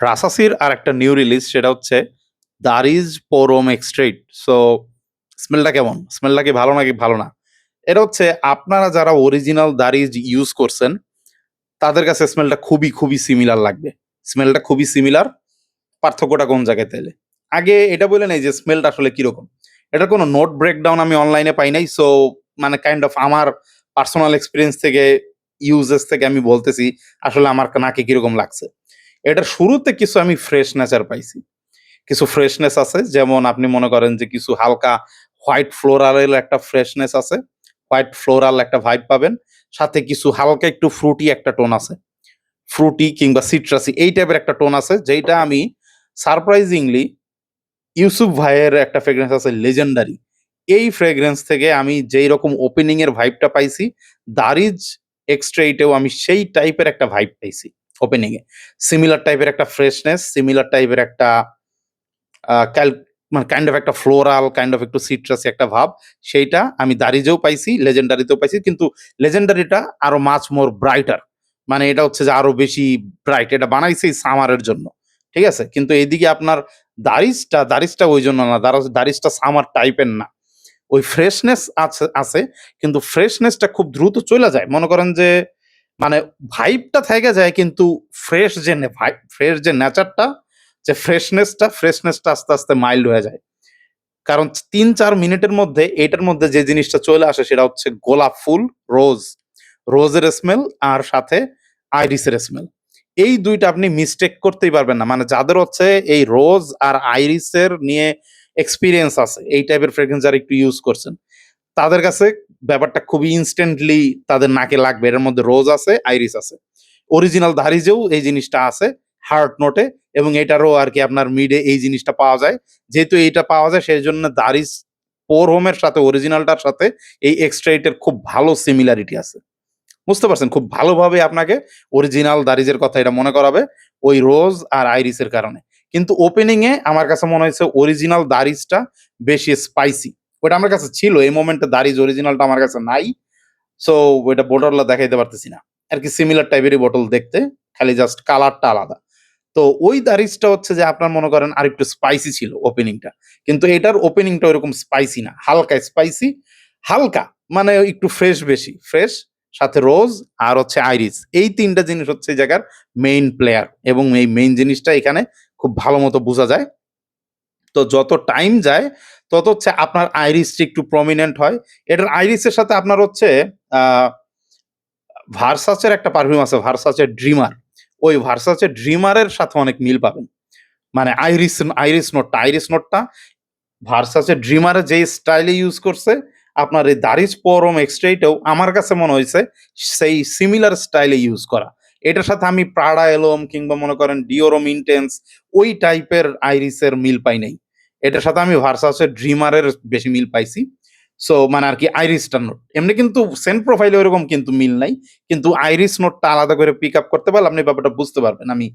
রাসাসির আর একটা new release সেটা হচ্ছে দারিজ পোরোম এক্সট্রেট। সো স্মেলটা কেমন? স্মেলটা কি ভালো নাকি ভালো না? এটা হচ্ছে আপনারা যারা অরিজিনাল দারিজ ইউজ করছেন, তাদের কাছে স্মেলটা খুবই খুবই সিমিলার লাগবে। স্মেলটা খুবই সিমিলার পার্থক্যটা কোন জায়গায় তাইলে আগে এটা বলে নেই যে স্মেলটা আসলে কীরকম। এটার কোনো নোট ব্রেকডাউন আমি অনলাইনে পাই নাই সো মানে কাইন্ড অফ আমার পার্সোনাল এক্সপিরিয়েন্স থেকে ইউজেস থেকে আমি বলতেছি, আসলে আমার নাকে কীরকম লাগছে। এটার শুরুতে কিছু আমি ফ্রেশ নেচার পাইছি। কিছু ফ্রেশনেস আছে, যেমন আপনি মনে করেন যে কিছু হালকা হোয়াইট ফ্লোরালের একটা ফ্রেশনেস আছে হোয়াইট ফ্লোরাল একটা ভাইব পাবেন। সাথে কিছু হালকা একটু ফ্রুটি একটা টোন আছে। ফ্রুটি কিংবা সিট্রাসি এই টাইপের একটা টোন আছে যেটা আমি সারপ্রাইজিংলি ইউসুফ ভাইয়ের একটা ফ্রেগ্রেন্স আছে লেজেন্ডারি এই ফ্রেগ্রেন্স থেকে আমি যেই রকম ওপেনিং এর ভাইবটা পাইছি, দারিজ এক্সট্রেইটেও আমি সেই টাইপের একটা ভাইব পাইছি। ওপেনিং এ। সিমিলার টাইপের একটা ফ্রেশনেস সিমিলার টাইপের একটা মানে কাইন্ড অফ একটা ফ্লোরাল কাইন্ড অফ একটু সিট্রাসি একটা ভাব। সেইটা আমি দারিজেও পাইছি লেজেন্ডারিতেও পাইছি, কিন্তু লেজেন্ডারিটা আরও মাছ মোর ব্রাইটার মানে এটা হচ্ছে যে আরও বেশি ব্রাইট এটা বানাইছে সামারের জন্য। ঠিক আছে? কিন্তু এইদিকে আপনার দারিজটা দারিজটা ওই জন্য না দারা- দারিজটা সামার টাইপের না। ওই ফ্রেশনেস আছে আছে, কিন্তু ফ্রেশনেসটা খুব দ্রুত চলে যায়। মনে করেন যে মানে ভাইবটা থেকে যায় কিন্তু ফ্রেশ যে ফ্রেশ যে নেচারটা যে ফ্রেশনেসটা ফ্রেশনেসটা আস্তে আস্তে মাইল্ড হয়ে যায়। কারণ তিন চার মিনিটের মধ্যে, এটার মধ্যে যে জিনিসটা চলে আসে সেটা হচ্ছে গোলাপ ফুল রোজ রোজের স্মেল আর সাথে আইরিসের স্মেল এই দুইটা আপনি মিস্টেক করতেই পারবেন না। মানে যাদের হচ্ছে এই রোজ আর আইরিসের নিয়ে এক্সপিরিয়েন্স আছে, এই টাইপের ফ্রেগ্রেন্স যারা একটু ইউজ করছেন, তাদের কাছে ব্যাপারটা খুবই ইনস্ট্যান্টলি তাদের নাকে লাগবে। এর মধ্যে রোজ আছে আইরিস আছে। অরিজিনাল ধারিজেও এই জিনিসটা আছে হার্ট নোটে এবং এটারও আর কি আপনার মিডে এই জিনিসটা পাওয়া যায়। যেহেতু এইটা পাওয়া যায় সেই জন্য দারিজ পোর হোমের সাথে অরিজিনালটার সাথে এই এক্সট্রাইটের খুব ভালো সিমিলারিটি আছে। বুঝতে পারছেন? খুব ভালোভাবে আপনাকে অরিজিনাল দারিজের কথা এটা মনে করাবে ওই রোজ আর আইরিসের কারণে। কিন্তু ওপেনিং এ আমার কাছে মনে হয়েছে অরিজিনাল দারিজটা বেশি স্পাইসি ওটা আমার কাছে ছিল, এই মোমেন্টে দারিজ অরিজিনালটা আমার কাছে নাই সো ওইটা বোটলটা দেখাইতে পারতেছি না। আর কি সিমিলার টাইপেরই বোটল দেখতে, খালি জাস্ট কালারটা আলাদা। তো ওই দারিজটা হচ্ছে যে আপনার মনে করেন আর একটু স্পাইসি ছিল ওপেনিংটা কিন্তু এটার ওপেনিংটা ওইরকম স্পাইসি না, হালকা স্পাইসি হালকা মানে একটু ফ্রেশ বেশি ফ্রেশ সাথে রোজ আর হচ্ছে আইরিস এই তিনটা জিনিস হচ্ছে এই জায়গার মেইন প্লেয়ার এবং এই মেইন জিনিসটা এখানে খুব ভালো মতো বোঝা যায়। তো যত টাইম যায় তত হচ্ছে আপনার আইরিসটা একটু প্রমিনেন্ট হয়। এটার আইরিসের সাথে আপনার হচ্ছে, আহ ভার্সাচের একটা পারফিউম আছে ভার্সাচের ড্রিমার ওই ভার্সাচের ড্রিমারের সাথে অনেক মিল পাবেন। মানে আইরিস আইরিস নোটটা আইরিস নোটটা ভার্সাচের ড্রিমারে যেই স্টাইলে ইউজ করছে, আপনার এই দারিজ পরম এক্সট্রেটেও আমার কাছে মনে হয়েছে সেই সিমিলার স্টাইলে ইউজ করা। এটার সাথে আমি প্রাডা এলোম কিংবা মনে করেন ডিওরোম ইন্টেন্স ওই টাইপের আইরিসের মিল পাই নাই। এটার সাথে আমি ভার্সাসের ড্রিমারের বেশি মিল পাইছি। সো মানে আর কি আইরিসটা নোট এমনি কিন্তু সেন্ট প্রোফাইলে ওরকম কিন্তু মিল নাই। কিন্তু আইরিস নোটটা আলাদা করে পিক আপ করতে পারলে আপনি ব্যাপারটা বুঝতে পারবেন আমি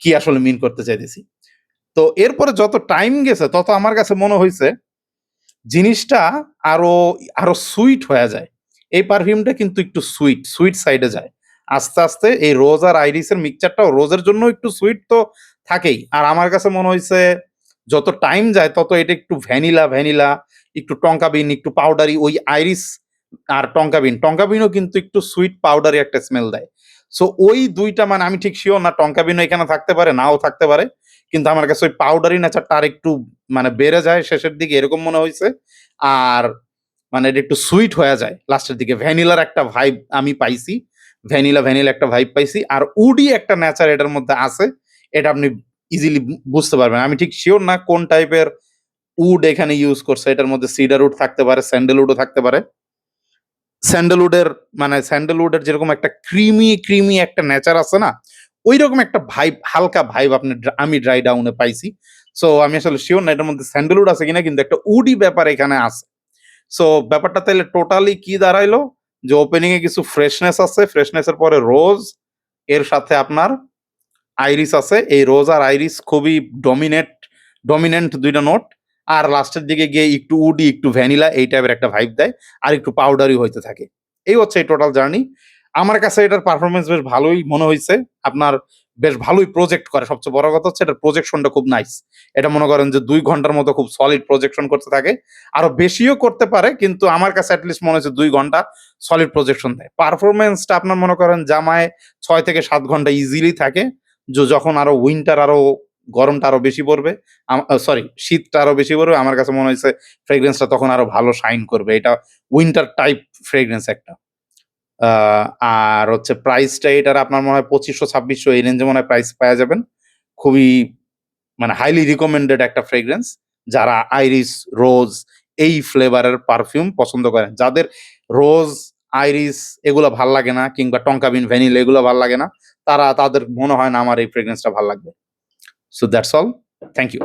কি আসলে মিন করতে চাইতেছি। তো এরপরে যত টাইম গেছে, তত আমার কাছে মনে হয়েছে জিনিসটা আরও আরও সুইট হয়ে যায়। এই পারফিউমটা কিন্তু একটু সুইট সুইট সাইডে যায়। আস্তে আস্তে এই রোজ আর আইরিসের মিক্সচারটাও রোজের জন্য একটু সুইট তো থাকেই। আর আমার কাছে মনে হয়েছে যত টাইম যায়, তত এটা একটু ভ্যানিলা ভ্যানিলা একটু টঙ্কা বিন একটু পাউডারি ওই আইরিস আর টঙ্কা বিন টঙ্কা বিনও কিন্তু একটু সুইট পাউডারি একটা স্মেল দেয়। সো ওই দুইটা মানে আমি ঠিক শিওর না টঙ্কা বিনও এখানে থাকতে পারে, নাও থাকতে পারে, কিন্তু আমার কাছে ওই পাউডারি নেচারটা আর একটু মানে বেড়ে যায় শেষের দিকে, এরকম মনে হয়েছে। আর মানে এটা একটু সুইট হয়ে যায় লাস্টের দিকে। ভ্যানিলার একটা ভাইব আমি পাইছি। ভ্যানিলা ভ্যানিলা একটা ভাইব পাইছি। আর উডি একটা নেচার এটার মধ্যে আছে, এটা আপনি ইজিলি বুঝতে পারবেন। আমি ঠিক শিওর না কোন টাইপের উড এখানে ইউজ করছে। এটার মধ্যে সিডার উড থাকতে পারে স্যান্ডেলউডও থাকতে পারে। স্যান্ডেলউডের মানে স্যান্ডেলউডের যেরকম একটা ক্রিমি ক্রিমি একটা নেচার আছে না ওই রকম একটা ভাইব হালকা ভাইব আপনি আমি ড্রাই ডাউনে পাইছি। সো আমি আসলে শিওর না এটার মধ্যে স্যান্ডেলউড আছে কিনা, কিন্তু একটা উডি ব্যাপার এখানে আছে। সো ব্যাপারটা তাহলে টোটালি কি দাঁড়াইলো? যে ওপেনিং এ কিছু ফ্রেশনেস আছে ফ্রেশনেস এর পরে রোজ এর সাথে আপনার আইরিস আছে। এই রোজ আর আইরিস খুবই ডমিনেট ডমিনেন্ট দুইটা নোট আর লাস্টের দিকে গিয়ে একটু উডি একটু ভ্যানিলা এই টাইপের একটা ভাইব দেয়। আর একটু পাউডারি হইতে থাকে। এই হচ্ছে এই টোটাল জার্নি আমার কাছে এটার পারফরমেন্স বেশ ভালোই মনে হয়েছে আপনার বেশ ভালোই প্রজেক্ট করে। সবচেয়ে বড় কথা হচ্ছে এটার প্রজেকশনটা খুব নাইস এটা মনে করেন যে দুই ঘণ্টার মতো খুব সলিড প্রজেকশন করতে থাকে। আরও বেশিও করতে পারে, কিন্তু আমার কাছে অ্যাটলিস্ট মনে হচ্ছে দুই ঘণ্টা সলিড প্রজেকশন দেয়। পারফরমেন্সটা আপনার মনে করেন জামায় ছয় থেকে সাত ঘণ্টা ইজিলি থাকে। যখন আরও উইন্টার আরও গরমটা আরও বেশি পড়বে সরি শীতটা আরও বেশি পড়বে, আমার কাছে মনে হয়েছে ফ্রেগ্রেন্সটা তখন আরও ভালো শাইন করবে। এটা উইন্টার টাইপ ফ্রেগ্রেন্স একটা। আর হচ্ছে প্রাইসটা এটার আপনার মনে হয় পঁচিশশো, ছাব্বিশশো, এই রেঞ্জে মনে হয় প্রাইস পাওয়া যাবেন। খুবই মানে হাইলি রিকমেন্ডেড একটা ফ্রেগরেন্স যারা আইরিস রোজ এই ফ্লেভারের পারফিউম পছন্দ করেন যাদের রোজ আইরিস এগুলো ভালো লাগে না কিংবা টঙ্কা বিন ভ্যানিল এগুলো ভালো লাগে না। তারা, তাদের মনে হয় না আমার এই ফ্রেগ্রেন্সটা ভালো লাগবে। So that's all thank you